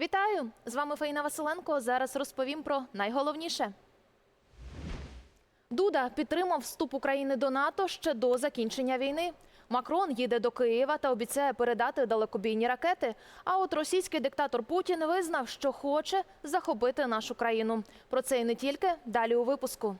Вітаю! З вами Фаїна Василенко. Зараз розповім про найголовніше. Дуда підтримав вступ України до НАТО ще до закінчення війни. Макрон їде до Києва та обіцяє передати далекобійні ракети. А от російський диктатор Путін визнав, що хоче захопити нашу країну. Про це і не тільки далі у випуску.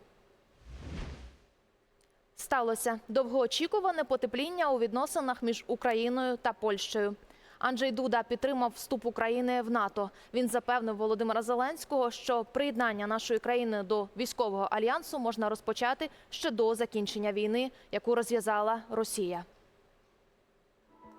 Сталося довгоочікуване потепління у відносинах між Україною та Польщею. Анджей Дуда підтримав вступ України в НАТО. Він запевнив Володимира Зеленського, що приєднання нашої країни до військового альянсу можна розпочати ще до закінчення війни, яку розв'язала Росія.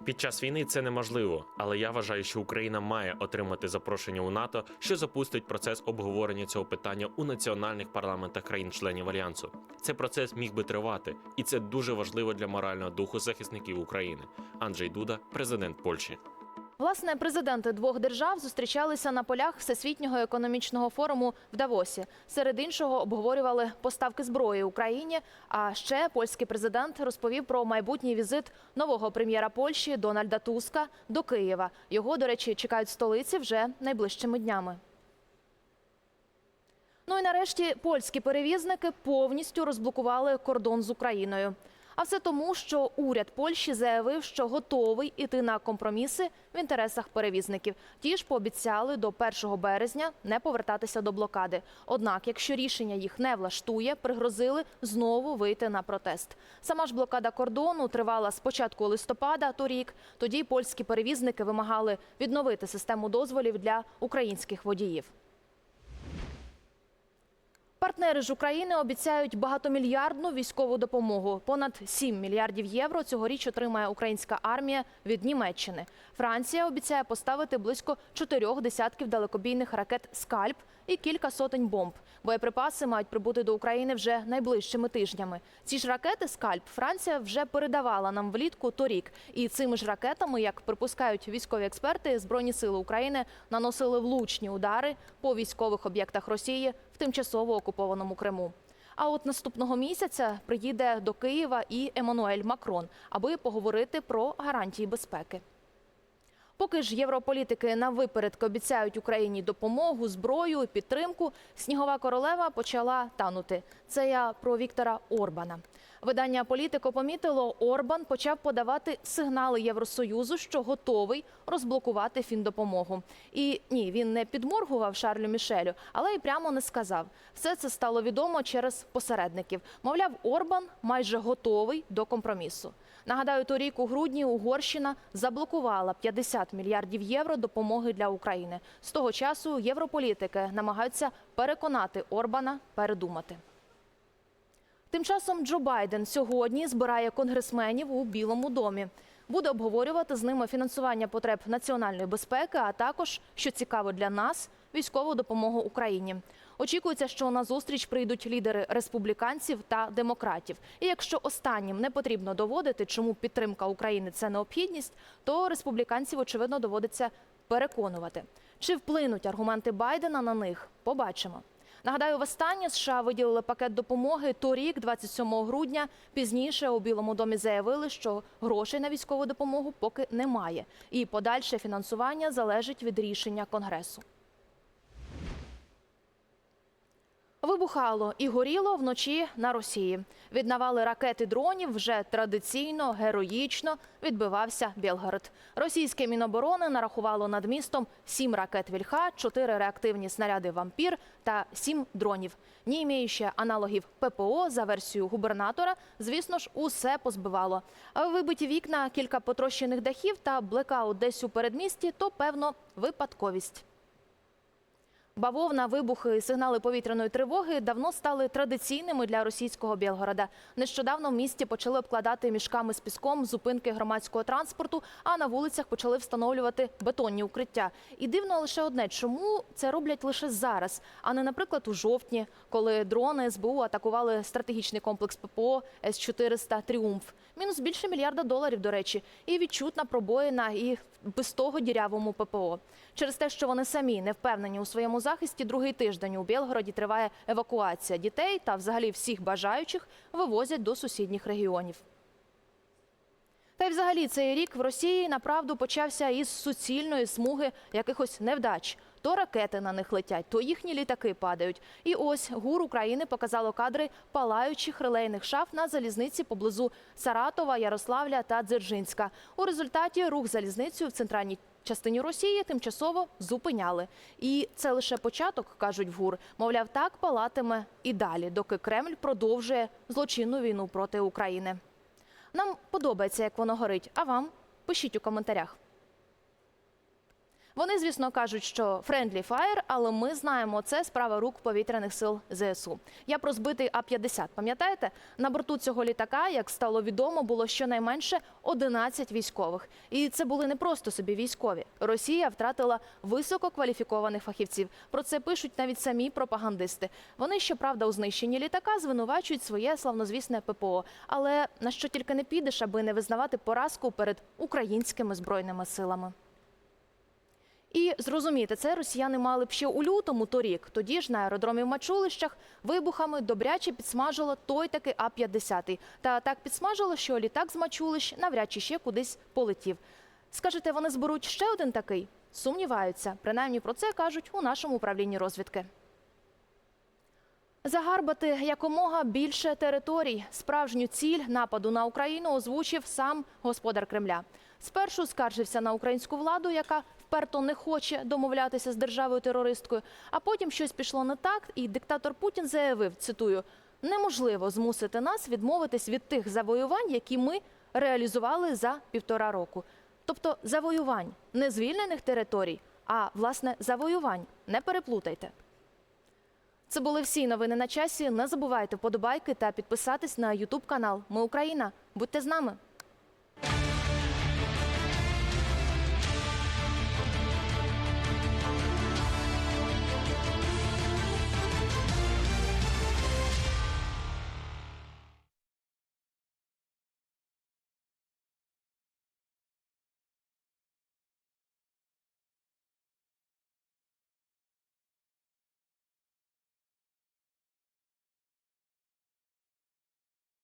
Під час війни це неможливо, але я вважаю, що Україна має отримати запрошення у НАТО, що запустить процес обговорення цього питання у національних парламентах країн-членів альянсу. Цей процес міг би тривати, і це дуже важливо для морального духу захисників України. Анджей Дуда, президент Польщі. Власне, президенти двох держав зустрічалися на полях Всесвітнього економічного форуму в Давосі. Серед іншого обговорювали поставки зброї Україні. А ще польський президент розповів про майбутній візит нового прем'єра Польщі Дональда Туска до Києва. Його, до речі, чекають столиці вже найближчими днями. Ну і нарешті польські перевізники повністю розблокували кордон з Україною. А все тому, що уряд Польщі заявив, що готовий іти на компроміси в інтересах перевізників. Ті ж пообіцяли до 1 березня не повертатися до блокади. Однак, якщо рішення їх не влаштує, пригрозили знову вийти на протест. Сама ж блокада кордону тривала з початку листопада торік. Тоді польські перевізники вимагали відновити систему дозволів для українських водіїв. Партнери ж України обіцяють багатомільярдну військову допомогу. Понад 7 мільярдів євро цьогоріч отримає українська армія від Німеччини. Франція обіцяє поставити близько чотирьох десятків далекобійних ракет Скальп і кілька сотень бомб. Боєприпаси мають прибути до України вже найближчими тижнями. Ці ж ракети Скальп Франція вже передавала нам влітку торік. І цими ж ракетами, як припускають військові експерти, збройні сили України наносили влучні удари по військових об'єктах Росії в тимчасово окупованому Криму. А от наступного місяця приїде до Києва і Еммануель Макрон, аби поговорити про гарантії безпеки. Поки ж європолітики на випередки обіцяють Україні допомогу, зброю і підтримку, снігова королева почала танути. Це я про Віктора Орбана. Видання Політико помітило, Орбан почав подавати сигнали Євросоюзу, що готовий розблокувати фіндопомогу. І ні, він не підморгував Шарлю Мішелю, але й прямо не сказав. Все це стало відомо через посередників. Мовляв, Орбан майже готовий до компромісу. Нагадаю, торік у грудні Угорщина заблокувала 50 мільярдів євро допомоги для України. З того часу європолітики намагаються переконати Орбана передумати. Тим часом Джо Байден сьогодні збирає конгресменів у Білому домі. Буде обговорювати з ними фінансування потреб національної безпеки, а також, що цікаво для нас, військову допомогу Україні. Очікується, що на зустріч прийдуть лідери республіканців та демократів. І якщо останнім не потрібно доводити, чому підтримка України це необхідність, то республіканців очевидно доводиться переконувати. Чи вплинуть аргументи Байдена на них? Побачимо. Нагадаю, востаннє США виділили пакет допомоги торік, 27 грудня. Пізніше у Білому домі заявили, що грошей на військову допомогу поки немає, і подальше фінансування залежить від рішення конгресу. Вибухало і горіло вночі на Росії. Від навали ракет дронів вже традиційно, героїчно відбивався Білгород. Російське міноборони нарахувало над містом сім ракет Вільха, чотири реактивні снаряди Вампір та сім дронів. Не іміючи аналогів ППО за версією губернатора, звісно ж, усе позбивало. А Вибиті вікна, кілька потрощених дахів та блекаут десь у передмісті то певно випадковість. Бавовна, вибухи сигнали повітряної тривоги давно стали традиційними для російського Білгорода. Нещодавно в місті почали обкладати мішками з піском зупинки громадського транспорту, а на вулицях почали встановлювати бетонні укриття. І дивно лише одне, чому це роблять лише зараз, а не, наприклад, у жовтні, коли дрони СБУ атакували стратегічний комплекс ППО С-400 Тріумф. Мінус більше мільярда доларів, до речі, і відчутна пробоїна, і без того дірявому ППО. Через те, що вони самі не впевнені у своєму захисті, другий тиждень у Білгороді триває евакуація дітей та взагалі всіх бажаючих вивозять до сусідніх регіонів. Та й взагалі цей рік в Росії направду почався із суцільної смуги якихось невдач. То ракети на них летять, то їхні літаки падають. І ось ГУР України показало кадри палаючих релейних шаф на залізниці поблизу Саратова, Ярославля та Дзержинська. У результаті рух залізницею в центральній частині Росії тимчасово зупиняли. І це лише початок, кажуть в ГУР. Мовляв, так палатиме і далі, доки Кремль продовжує злочинну війну проти України. Нам подобається, як воно горить. А вам пишіть у коментарях. Вони, звісно, кажуть, що friendly fire, але ми знаємо, це справа рук повітряних сил ЗСУ. Я про збитий А-50. Пам'ятаєте? На борту цього літака, як стало відомо, було щонайменше 11 військових. І це були не просто собі військові. Росія втратила висококваліфікованих фахівців. Про це пишуть навіть самі пропагандисти. Вони, щоправда, у знищенні літака звинувачують своє славнозвісне ППО. Але на що тільки не підеш, аби не визнавати поразку перед українськими збройними силами. І зрозуміти це росіяни мали б ще у лютому торік. Тоді ж на аеродромі в Мачулищах вибухами добряче підсмажило той таки А-50. Та так підсмажило, що літак з Мачулищ навряд чи ще кудись полетів. Скажете, вони зберуть ще один такий? Сумніваються. Принаймні про це кажуть у нашому управлінні розвідки. Загарбати якомога більше територій. Справжню ціль нападу на Україну озвучив сам господар Кремля. Спершу скаржився на українську владу, яка вперто не хоче домовлятися з державою терористкою. А потім щось пішло не так, і диктатор Путін заявив: цитую: неможливо змусити нас відмовитись від тих завоювань, які ми реалізували за півтора року. Тобто завоювань не звільнених територій, а власне завоювань. Не переплутайте. Це були всі новини на часі. Не забувайте вподобайки та підписатись на Ютуб канал. Ми Україна. Будьте з нами.